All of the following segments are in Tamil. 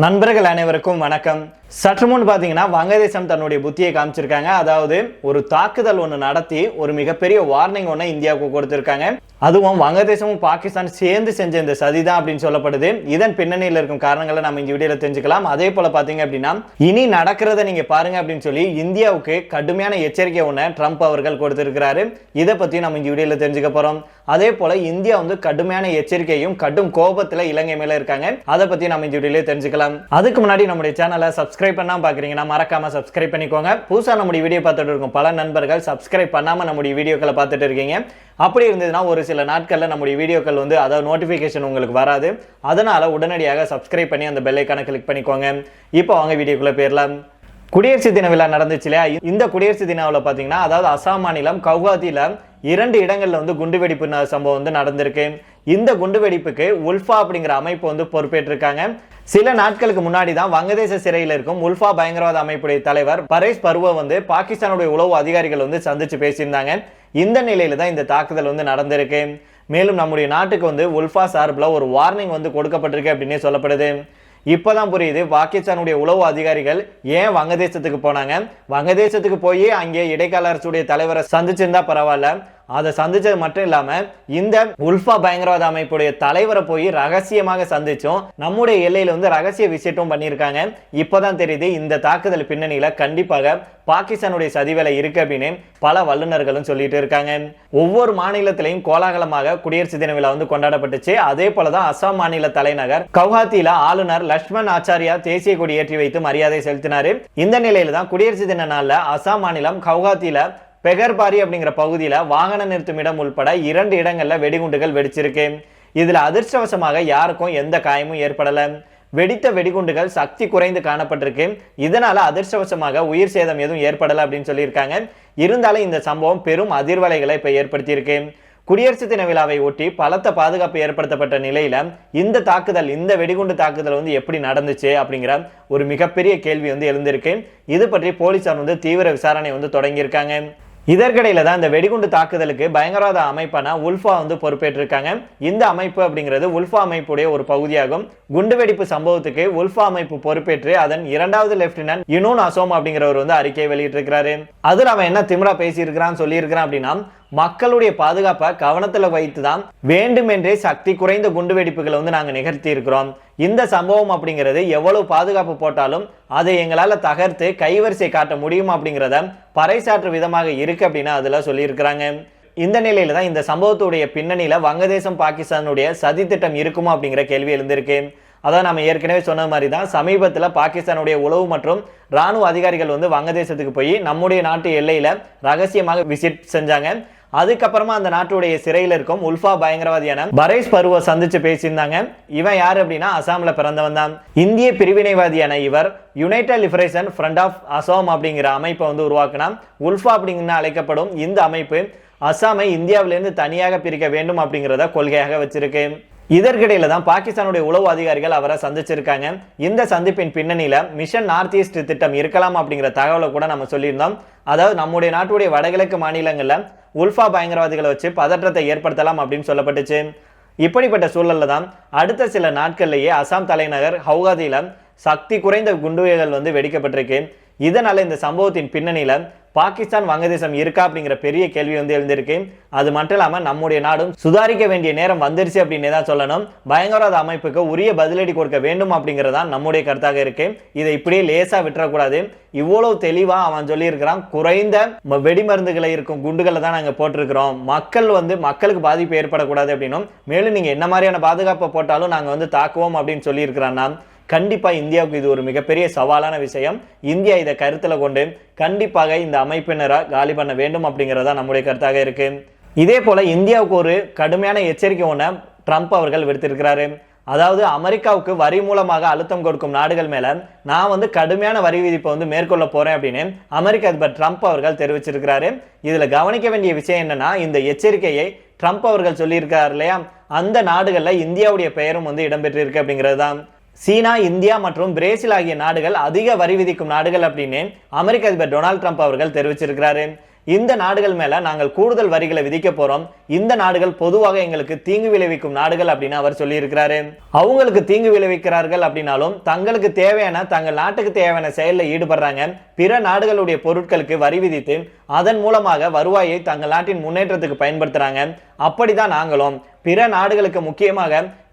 நண்பர்கள் அனைவருக்கும் வணக்கம். சற்று முன் பார்த்தீங்கன்னா வங்கதேசம் தன்னுடைய புத்தியை காமிச்சிருக்காங்க. அதாவது ஒரு தாக்குதல் ஒன்று நடத்தி ஒரு மிகப்பெரிய வார்னிங் ஒன்று இந்தியாவுக்கு கொடுத்துருக்காங்க. அதுவும் வங்கதேசமும் பாகிஸ்தான் சேர்ந்து செஞ்ச இந்த சதிதான் அப்படின்னு சொல்லப்படுது. இதன் பின்னணியில் இருக்கும் காரணங்களை நம்ம இந்த வீடியோவில் தெரிஞ்சுக்கலாம். அதே போல பார்த்தீங்க அப்படின்னா இனி நடக்கிறத நீங்க பாருங்க அப்படின்னு சொல்லி இந்தியாவுக்கு கடுமையான எச்சரிக்கை ஒன்று ட்ரம்ப் அவர்கள் கொடுத்திருக்கிறாரு. இதை பற்றியும் நம்ம இந்த வீடியோவில் தெரிஞ்சுக்க போறோம். அதே போல இந்தியா வந்து கடுமையான எச்சரிக்கையும் கடும் கோபத்தில் இலங்கை மேல இருக்காங்க. அதை பத்தி நம்ம இந்த வீடியோவில் தெரிஞ்சுக்கலாம். அதுக்கு முன்னாடி நம்முடைய சேனலை சப்ஸ்கிரைப் பண்ணாம பாக்குறீங்கன்னா மறக்காம சப்ஸ்கிரைப் பண்ணிக்கோங்க. புதுசா நம்முடைய வீடியோ பார்த்துட்டு இருக்கும் பல நண்பர்கள் சப்ஸ்கிரைப் பண்ணாம நம்முடைய வீடியோக்களை பார்த்துட்டு இருக்கீங்க. அப்படி இருந்ததுன்னா ஒரு சில நாட்களில் நம்முடைய வீடியோக்கள் வந்து அதாவது நோட்டிஃபிகேஷன் உங்களுக்கு வராது. அதனால் உடனடியாக சப்ஸ்கிரைப் பண்ணி அந்த பெல்லைக்கான கிளிக் பண்ணிக்கோங்க. இப்போ வாங்க வீடியோக்குள்ளே போயிடலாம். குடியரசு தின விழா நடந்துச்சு இல்லையா? இந்த குடியரசு தினாவில் பார்த்தீங்கன்னா அதாவது அசாம் மாநிலம் கவுகாத்தியில் இரண்டு இடங்களில் வந்து குண்டுவெடிப்பு சம்பவம் வந்து நடந்திருக்கு. இந்த குண்டுவெடிப்புக்கு உல்ஃபா அப்படிங்கிற அமைப்பு வந்து பொறுப்பேற்றிருக்காங்க. சில நாட்களுக்கு முன்னாடி தான் வங்கதேச சிறையில் இருக்கும் உல்ஃபா பயங்கரவாத அமைப்புடைய தலைவர் பரேஷ் பருவ வந்து பாகிஸ்தானுடைய உளவு அதிகாரிகள் வந்து சந்திச்சு பேசியிருந்தாங்க. இந்த நிலையில் தான் இந்த தாக்குதல் வந்து நடந்திருக்கு. மேலும் நம்முடைய நாட்டுக்கு வந்து உல்ஃபா சார்பில் ஒரு வார்னிங் வந்து கொடுக்கப்பட்டிருக்கு அப்படின்னே சொல்லப்படுது. இப்போ தான் புரியுது பாகிஸ்தானுடைய உளவு அதிகாரிகள் ஏன் வங்கதேசத்துக்கு போனாங்க? வங்கதேசத்துக்கு போய் அங்கே இடைக்கால அரசுடைய தலைவரை சந்திச்சிருந்தா பரவாயில்ல. அதை சந்திச்சது மட்டும் இல்லாம இந்த உல்ஃபா பயங்கரவாத அமைப்புடைய தலைவரை போய் ரகசியமாக சந்திச்சோம் நம்முடைய எல்லையில வந்து ரகசிய விசிட்டும் பண்ணியிருக்காங்க. இப்பதான் தெரியுது இந்த தாக்குதல் பின்னணியில கண்டிப்பாக பாகிஸ்தானுடைய சதிவேலை இருக்கு அப்படின்னு பல வல்லுநர்களும் சொல்லிட்டு இருக்காங்க. ஒவ்வொரு மாநிலத்திலையும் கோலாகலமாக குடியரசு தின விழா வந்து கொண்டாடப்பட்டுச்சு. அதே போலதான் அசாம் மாநில தலைநகர் கவுஹாத்தியில ஆளுநர் லட்சுமண் ஆச்சாரியா தேசிய கொடி ஏற்றி வைத்து மரியாதை செலுத்தினாரு. இந்த நிலையில தான் குடியரசு தின நாள்ல அசாம் மாநிலம் கவுஹாத்தியில பெகர்பாரி அப்படிங்கிற பகுதியில் வாகன நிறுத்தும் இடம் உள்பட இரண்டு இடங்களில் வெடிகுண்டுகள் வெடிச்சிருக்கு. இதில் அதிர்ஷ்டவசமாக யாருக்கும் எந்த காயமும் ஏற்படலை. வெடித்த வெடிகுண்டுகள் சக்தி குறைந்து காணப்பட்டிருக்கு. இதனால அதிர்ஷ்டவசமாக உயிர் சேதம் எதுவும் ஏற்படலை அப்படின்னு சொல்லியிருக்காங்க. இருந்தாலும் இந்த சம்பவம் பெரும் அதிர்வலைகளை இப்போ ஏற்படுத்தியிருக்கு. குடியரசு தின விழாவை ஒட்டி பலத்த பாதுகாப்பு ஏற்படுத்தப்பட்ட நிலையில இந்த தாக்குதல் இந்த வெடிகுண்டு தாக்குதல் வந்து எப்படி நடந்துச்சு அப்படிங்கிற ஒரு மிகப்பெரிய கேள்வி வந்து எழுந்திருக்கு. இது பற்றி போலீசார் வந்து தீவிர விசாரணை வந்து தொடங்கியிருக்காங்க. இதற்கிடையில் தான் இந்த வெடிகுண்டு தாக்குதலுக்கு பயங்கரவாத அமைப்பான உல்ஃபா வந்து பொறுப்பேற்றிருக்காங்க. இந்த அமைப்பு அப்படிங்கிறது உல்ஃபா அமைப்புடைய ஒரு பகுதியாகும். குண்டுவெடிப்பு சம்பவத்துக்கு உல்ஃபா அமைப்பு பொறுப்பேற்று அதன் இரண்டாவது லெப்டினன்ட் யுனோன் அசோம் அப்படிங்கிறவர் வந்து அறிக்கை வெளியிட்டிருக்கிறாரு. அதில் அவன் என்ன திமிரா பேசியிருக்கிறான் சொல்லியிருக்கிறான் அப்படின்னா மக்களுடைய பாதுகாப்பை கவனத்தில் வைத்து தான் வேண்டுமென்றே சக்தி குறைந்த குண்டுவெடிப்புகளை வந்து நாங்கள் நிகழ்த்தி இருக்கிறோம். இந்த சம்பவம் அப்படிங்கிறது எவ்வளவு பாதுகாப்பு போட்டாலும் அதை எங்களால் தகர்த்து கைவரிசை காட்ட முடியும் அப்படிங்கிறத பறைசாற்று விதமாக இருக்கு அப்படின்னு அதில் சொல்லியிருக்கிறாங்க. இந்த நிலையில தான் இந்த சம்பவத்துடைய பின்னணியில் வங்கதேசம் பாகிஸ்தானுடைய சதித்திட்டம் இருக்குமா அப்படிங்கிற கேள்வி எழுந்திருக்கு. அதான் நம்ம ஏற்கனவே சொன்ன மாதிரி தான் சமீபத்தில் பாகிஸ்தானுடைய உளவு மற்றும் ராணுவ அதிகாரிகள் வந்து வங்கதேசத்துக்கு போய் நம்முடைய நாட்டு எல்லையில் ரகசியமாக விசிட் செஞ்சாங்க. அதுக்கப்புறமா அந்த நாட்டுடைய சிறையில் இருக்கும் உல்ஃபா பயங்கரவாதியான பரேஷ் பருவ சந்திச்சு பேசியிருந்தாங்க. இவன் யார் அப்படின்னா அசாமில் பிறந்தவன் தான். இந்திய பிரிவினைவாதியான இவர் United Liberation Front of Assam அப்படிங்கிற அமைப்பை வந்து உருவாக்கினான் உல்ஃபா அப்படிங்கிற அழைக்கப்படும் இந்த அமைப்பு அசாமை இந்தியாவிலேருந்து தனியாக பிரிக்க வேண்டும் அப்படிங்கிறத கொள்கையாக வச்சிருக்கு. இதற்கிடையில தான் பாகிஸ்தானுடைய உளவு அதிகாரிகள் அவரை சந்திச்சிருக்காங்க. இந்த சந்திப்பின் பின்னணியில மிஷன் நார்த் ஈஸ்ட் திட்டம் இருக்கலாம் அப்படிங்கிற தகவலை கூட நம்ம சொல்லியிருந்தோம். அதாவது நம்முடைய நாட்டுடைய வடகிழக்கு மாநிலங்களில் உல்ஃபா பயங்கரவாதிகளை வச்சு பதற்றத்தை ஏற்படுத்தலாம் அப்படின்னு சொல்லப்பட்டுச்சு. இப்படிப்பட்ட சூழல்ல தான் அடுத்த சில நாட்கள்லேயே அசாம் தலைநகர் ஹவுகாதியில சக்தி குறைந்த குண்டுகள் வந்து வெடிக்கப்பட்டிருக்கு. இதனால இந்த சம்பவத்தின் பின்னணியில பாகிஸ்தான் வங்கதேசம் இருக்கா அப்படிங்கிற பெரிய கேள்வி வந்து எழுந்திருக்கு. அது மட்டும் இல்லாமல் நம்முடைய நாடும் சுதாரிக்க வேண்டிய நேரம் வந்துருச்சு அப்படின்னு தான் சொல்லணும். பயங்கரவாத அமைப்புக்கு உரிய பதிலடி கொடுக்க வேண்டும் அப்படிங்கிறதான் நம்முடைய கருத்தாக இருக்கு. இதை இப்படியே லேசாக விட்டுறக்கூடாது. இவ்வளவு தெளிவா அவன் சொல்லியிருக்கிறான். குறைந்த ம- வெடிமருந்துகளை இருக்கும் குண்டுகளை தான் நாங்கள் போட்டிருக்கிறோம். மக்கள் வந்து மக்களுக்கு பாதிப்பு ஏற்படக்கூடாது அப்படின்னும். மேலும் நீங்கள் என்ன மாதிரியான பாதுகாப்பை போட்டாலும் நாங்கள் வந்து தாக்குவோம் அப்படின்னு சொல்லியிருக்கிறான்னா கண்டிப்பாக இந்தியாவுக்கு இது ஒரு மிகப்பெரிய சவாலான விஷயம். இந்தியா இதை கருத்தில் கொண்டு கண்டிப்பாக இந்த அமைப்பினராக காலி பண்ண வேண்டும் அப்படிங்கிறதா நம்முடைய கருத்தாக இருக்கு. இதே போல இந்தியாவுக்கு ஒரு கடுமையான எச்சரிக்கை ஒன்று ட்ரம்ப் அவர்கள் விடுத்திருக்கிறாரு. அதாவது அமெரிக்காவுக்கு வரி மூலமாக அழுத்தம் கொடுக்கும் நாடுகள் மேலே நான் வந்து கடுமையான வரி விதிப்பை வந்து மேற்கொள்ள போகிறேன் அப்படின்னு அமெரிக்க அதிபர் ட்ரம்ப் அவர்கள் தெரிவிச்சிருக்கிறாரு. இதில் கவனிக்க வேண்டிய விஷயம் என்னன்னா இந்த எச்சரிக்கையை ட்ரம்ப் அவர்கள் சொல்லியிருக்காரு இல்லையா? அந்த நாடுகளில் இந்தியாவுடைய பெயரும் வந்து இடம்பெற்றிருக்கு அப்படிங்கிறது தான் சீனா இந்தியா மற்றும் பிரேசில் ஆகிய நாடுகள் அதிக வரி விதிக்கும் நாடுகள் அப்படின்னு அமெரிக்க அதிபர் டொனால்ட் ட்ரம்ப் அவர்கள் தெரிவிச்சிருக்கிறாரு. இந்த நாடுகள் மேல நாங்கள் கூடுதல் வரிகளை விதிக்க போறோம். இந்த நாடுகள் பொதுவாக எங்களுக்கு தீங்கு விளைவிக்கும் நாடுகள் அப்படின்னு அவர் சொல்லியிருக்கிறாரு. அவங்களுக்கு தீங்கு விளைவிக்கிறார்கள் அப்படின்னாலும் தங்களுக்கு தேவையான தங்கள் நாட்டுக்கு தேவையான செயலில் ஈடுபடுறாங்க. பிற நாடுகளுடைய பொருட்களுக்கு வரி விதித்து அதன் மூலமாக வருவாயை தங்கள் நாட்டின் முன்னேற்றத்துக்கு பயன்படுத்துறாங்க. அப்படிதான் நாங்களும். பிற நாடுகளுக்கு முக்கியமாக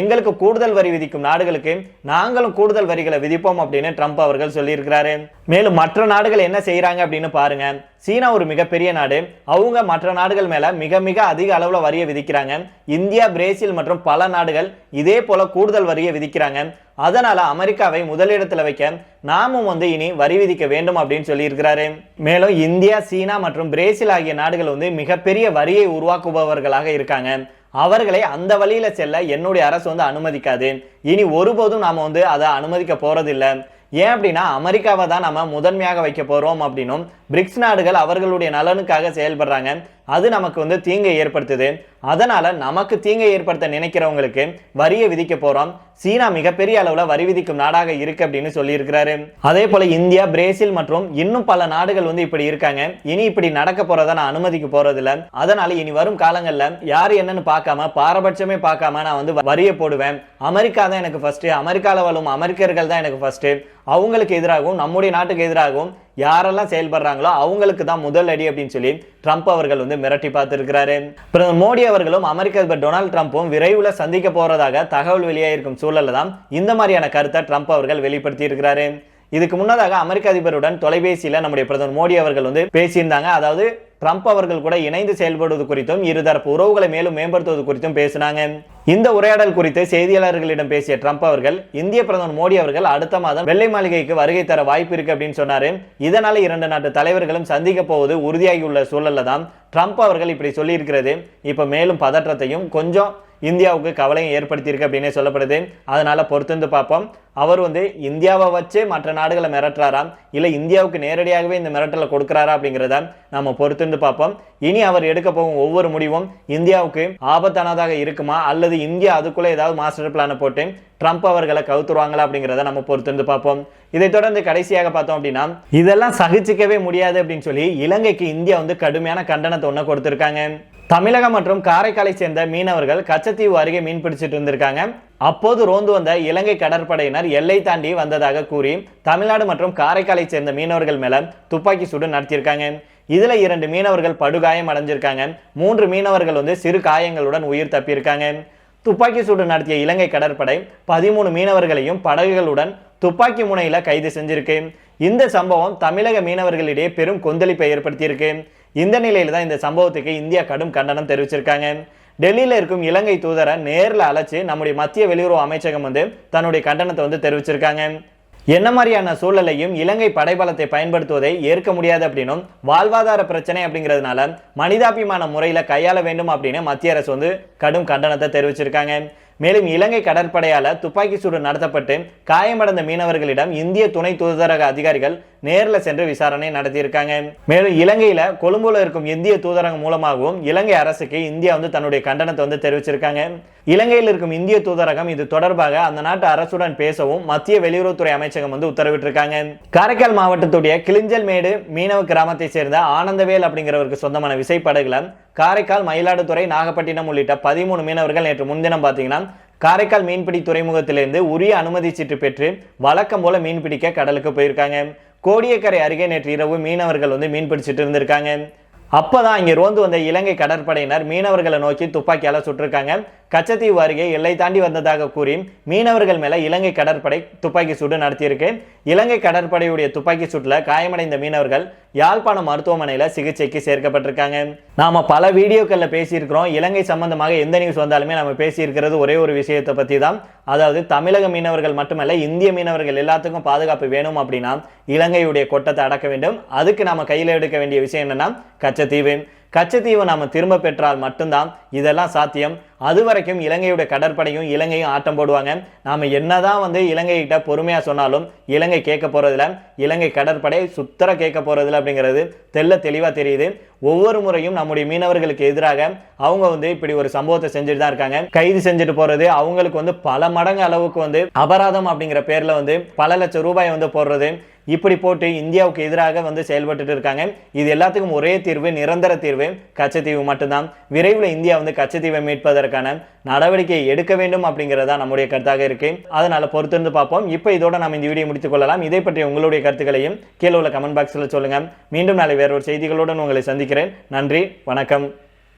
எங்களுக்கு கூடுதல் வரி விதிக்கும் நாடுகளுக்கு நாங்களும் கூடுதல் வரிகளை விதிப்போம் அப்படின்னு ட்ரம்ப் அவர்கள் சொல்லியிருக்கிறாரு. மேலும் மற்ற நாடுகள் என்ன செய்யறாங்க அப்படின்னு பாருங்க. சீனா ஒரு மிகப்பெரிய நாடு. அவங்க மற்ற நாடுகள் மேல மிக மிக அதிக அளவுல வரியை விதிக்கிறாங்க. இந்தியா பிரேசில் மற்றும் பல நாடுகள் இதே போல கூடுதல் வரியை விதிக்கிறாங்க. அதனால அமெரிக்காவை முதலிடத்துல வைக்க நாமும் வந்து இனி வரி விதிக்க வேண்டும் அப்படின்னு சொல்லியிருக்கிறாரு. மேலும் இந்தியா சீனா மற்றும் பிரேசில் ஆகிய நாடுகள் வந்து மிகப்பெரிய வரியை உருவாக்குபவர்களாக இருக்காங்க. அவர்களை அந்த வழியில் செல்ல என்னுடைய அரசு வந்து அனுமதிக்காது. இனி ஒருபோதும் நாம் வந்து அதை அனுமதிக்க போகிறதில்ல ஏன் அப்படின்னா அமெரிக்காவை தான் நம்ம முதன்மையாக வைக்க போகிறோம் அப்படின்னும் பிரிக்ஸ் நாடுகள் அவர்களுடைய நலனுக்காக செயல்படுறாங்க. அது நமக்கு வந்து தீங்கை ஏற்படுத்துது. அதனால் நமக்கு தீங்கை ஏற்படுத்த நினைக்கிறவங்களுக்கு வரியை விதிக்க போகிறோம் சீனா மிகப்பெரிய அளவில் வரி விதிக்கும் நாடாக இருக்கு அப்படின்னு சொல்லியிருக்கிறாரு. அதே போல் இந்தியா பிரேசில் மற்றும் இன்னும் பல நாடுகள் வந்து இப்படி இருக்காங்க. இனி இப்படி நடக்க போகிறத நான் அனுமதிக்க போகிறதில்ல அதனால் இனி வரும் காலங்களில் யார் என்னன்னு பார்க்காம பாரபட்சமே பார்க்காம நான் வந்து வரியை போடுவேன். அமெரிக்கா தான் எனக்கு ஃபஸ்ட்டு அமெரிக்காவில் வாழும் அமெரிக்கர்கள் தான் எனக்கு ஃபஸ்ட்டு அவங்களுக்கு எதிராகவும் நம்முடைய நாட்டுக்கு எதிராகவும் யாரெல்லாம் செயல்படுறாங்களோ அவங்களுக்கு தான் முதல் அடி அப்படின்னு சொல்லி ட்ரம்ப் அவர்கள் வந்து மிரட்டி பார்த்திருக்கிறாரு. பிரதமர் மோடி அவர்களும் அமெரிக்க அதிபர் டொனால்டு ட்ரம்ப்பும் விரைவில் சந்திக்க போறதாக தகவல் வெளியாகிருக்கும் சூழல்ல தான் இந்த மாதிரியான கருத்தை ட்ரம்ப் அவர்கள் வெளிப்படுத்தி இருக்கிறாரு இதுக்கு முன்னதாக அமெரிக்க அதிபருடன் தொலைபேசியில் நம்முடைய பிரதமர் மோடி அவர்கள் வந்து பேசியிருந்தாங்க. அதாவது ட்ரம்ப் அவர்கள் கூட இணைந்து செயல்படுவது குறித்தும் இருதரப்பு உறவுகளை மேலும் மேம்படுத்துவது குறித்தும் பேசினாங்க. இந்த உரையாடல் குறித்து செய்தியாளர்களிடம் பேசிய ட்ரம்ப் அவர்கள் இந்திய பிரதமர் மோடி அவர்கள் அடுத்த மாதம் வெள்ளை மாளிகைக்கு வருகை தர வாய்ப்பு இருக்கு அப்படின்னு சொன்னாரு. இதனால இரண்டு நாட்டு தலைவர்களும் சந்திக்க போவது உறுதியாகியுள்ள சூழல்ல தான் ட்ரம்ப் அவர்கள் இப்படி சொல்லியிருக்கிறது. இப்ப மேலும் பதற்றத்தையும் கொஞ்சம் இந்தியாவுக்கு கவலையும் ஏற்படுத்தியிருக்கு அப்படின்னே சொல்லப்படுது. அதனால் பொறுத்திருந்து பார்ப்போம். அவர் வந்து இந்தியாவை வச்சு மற்ற நாடுகளை மிரட்டுறாரா? இல்லை இந்தியாவுக்கு நேரடியாகவே இந்த மிரட்டலை கொடுக்குறாரா அப்படிங்கிறத நம்ம பொறுத்திருந்து பார்ப்போம். இனி அவர் எடுக்க போகும் ஒவ்வொரு முடிவும் இந்தியாவுக்கு ஆபத்தானதாக இருக்குமா? அல்லது இந்தியா அதுக்குள்ளே ஏதாவது மாஸ்டர் பிளானை போட்டு ட்ரம்ப் அவர்களை கவுத்துருவாங்களா அப்படிங்கிறத நம்ம பொறுத்திருந்து பார்ப்போம். இதை தொடர்ந்து கடைசியாக பார்த்தோம் அப்படின்னா இதெல்லாம் சகிச்சிக்கவே முடியாது அப்படின்னு சொல்லி இலங்கைக்கு இந்தியா வந்து கடுமையான கண்டனத்தை ஒன்று கொடுத்துருக்காங்க. தமிழகம் மற்றும் காரைக்காலை சேர்ந்த மீனவர்கள் கச்சத்தீவு அருகே மீன் பிடிச்சிட்டு இருந்திருக்காங்க. அப்போது ரோந்து வந்த இலங்கை கடற்படையினர் எல்லை தாண்டி வந்ததாக கூறி தமிழ்நாடு மற்றும் காரைக்காலை சேர்ந்த மீனவர்கள் மேல துப்பாக்கி சூடு நடத்தியிருக்காங்க. இதுல இரண்டு மீனவர்கள் படுகாயம் அடைஞ்சிருக்காங்க. மூன்று மீனவர்கள் வந்து சிறு காயங்களுடன் உயிர் தப்பியிருக்காங்க. துப்பாக்கி சூடு நடத்திய இலங்கை கடற்படை பதிமூணு மீனவர்களையும் படகுகளுடன் துப்பாக்கி முனையில கைது செஞ்சிருக்கு. இந்த சம்பவம் தமிழக மீனவர்களிடையே பெரும் கொந்தளிப்பை ஏற்படுத்தியிருக்கு. இந்த நிலையில் தான் இந்த சம்பவத்துக்கு இந்தியா கடும் கண்டனம் தெரிவிச்சிருக்காங்க. டெல்லியில் இருக்கும் இலங்கை தூதரை நேரில் அழைச்சி நம்முடைய மத்திய வெளியுறவு அமைச்சகம் வந்து தன்னுடைய கண்டனத்தை வந்து தெரிவிச்சிருக்காங்க. என்ன மாதிரியான சூழலையும் இலங்கை படைபலத்தை பயன்படுத்துவதை ஏற்க முடியாது அப்படின்னும் வாழ்வாதார பிரச்சனை அப்படிங்கிறதுனால மனிதாபிமான முறையில் கையாள வேண்டும் அப்படின்னு மத்திய அரசு வந்து கடும் கண்டனத்தை தெரிவிச்சிருக்காங்க. மேலும் இலங்கை கடற்படையால் துப்பாக்கி சூடு நடத்தப்பட்டு காயமடைந்த மீனவர்களிடம் இந்திய துணை தூதரக அதிகாரிகள் நேரில் சென்று விசாரணை நடத்தியிருக்காங்க. மேலும் இலங்கையில் கொழும்புல இருக்கும் இந்திய தூதரகம் மூலமாகவும் இலங்கை அரசுக்கு இந்தியா வந்து தன்னுடைய கண்டனத்தை வந்து தெரிவிச்சிருக்காங்க. இலங்கையில் இருக்கும் இந்திய தூதரகம் இது தொடர்பாக அந்த நாட்டு அரசுடன் பேசவும் மத்திய வெளியுறவுத்துறை அமைச்சகம் வந்து உத்தரவிட்டிருக்காங்க. காரைக்கால் மாவட்டத்துடைய கிளிஞ்சல் மேடு மீனவ கிராமத்தை சேர்ந்த ஆனந்தவேல் அப்படிங்கிறவருக்கு சொந்தமான விசைப்படகுல காரைக்கால் மயிலாடுதுறை நாகப்பட்டினம் உள்ளிட்ட பதிமூணு மீனவர்கள் நேற்று முன்தினம் பார்த்தீங்கன்னா காரைக்கால் மீன்பிடி துறைமுகத்திலிருந்து உரிய அனுமதி சீட்டு பெற்று வழக்கம் போல மீன் பிடிக்க கடலுக்கு போயிருக்காங்க. கோடியக்கரை அருகே நேற்று இரவு மீனவர்கள் வந்து மீன் பிடிச்சிட்டு இருந்திருக்காங்க. அப்போ தான் இங்கே ரோந்து வந்த இலங்கை கடற்படையினர் மீனவர்களை நோக்கி துப்பாக்கியால் சுட்டிருக்காங்க. கச்சத்தீவு அருகே எல்லை தாண்டி வந்ததாக கூறி மீனவர்கள் மேலே இலங்கை கடற்படை துப்பாக்கி சூடு நடத்தியிருக்கு. இலங்கை கடற்படையுடைய துப்பாக்கி சூட்டில் காயமடைந்த மீனவர்கள் யாழ்ப்பாணம் மருத்துவமனையில் சிகிச்சைக்கு சேர்க்கப்பட்டிருக்காங்க. நாம் பல வீடியோக்களில் பேசியிருக்கிறோம். இலங்கை சம்பந்தமாக எந்த நியூஸ் வந்தாலுமே நம்ம பேசியிருக்கிறது ஒரே ஒரு விஷயத்தை பற்றி தான் அதாவது தமிழக மீனவர்கள் மட்டுமல்ல இந்திய மீனவர்கள் எல்லாத்துக்கும் பாதுகாப்பு வேணும் அப்படின்னா இலங்கையுடைய கொட்டத்தை அடக்க வேண்டும். அதுக்கு நாம கையில் எடுக்க வேண்டிய விஷயம் என்னன்னா கச்சத்தீவு. கச்சத்தீவை நாம் திரும்ப பெற்றால் மட்டும்தான் இதெல்லாம் சாத்தியம். அது வரைக்கும் இலங்கையோட கடற்படையும் இலங்கையும் ஆட்டம் போடுவாங்க. நாம என்னதான் வந்து இலங்கைக்கிட்ட பொறுமையாக சொன்னாலும் இலங்கை கேட்க போகிறதில்ல இலங்கை கடற்படை சுத்தர கேட்க போகிறதில்ல அப்படிங்கிறது தெல்ல தெளிவாக தெரியுது. ஒவ்வொரு முறையும் நம்முடைய மீனவர்களுக்கு எதிராக அவங்க வந்து இப்படி ஒரு சம்பவத்தை செஞ்சுட்டு தான் இருக்காங்க. கைது செஞ்சுட்டு போறது அவங்களுக்கு வந்து பல மடங்கு அளவுக்கு வந்து அபராதம் அப்படிங்கிற பேர்ல வந்து பல லட்சம் ரூபாய் வந்து போடுறது. இப்படி போட்டு இந்தியாவுக்கு எதிராக வந்து செயல்பட்டு இருக்காங்க. இது எல்லாத்துக்கும் ஒரே தீர்வு நிரந்தர தீர்வு கச்சத்தீவு மட்டும்தான். விரைவில் இந்தியா வந்து கச்சத்தீவை மீட்பதற்கான நடவடிக்கை எடுக்க வேண்டும் அப்படிங்கிறதா நம்முடைய கருத்தாக இருக்கு. அதனால பொறுத்திருந்து பார்ப்போம். இப்போ இதோட நம்ம இந்த வீடியோ முடித்துக் கொள்ளலாம். இதை பற்றி உங்களுடைய கருத்துக்களையும் கீழே உள்ள கமெண்ட் பாக்ஸில் சொல்லுங்க. மீண்டும் நாளை வேறொரு செய்திகளுடன் உங்களை சந்திக்கிறேன். நன்றி வணக்கம்.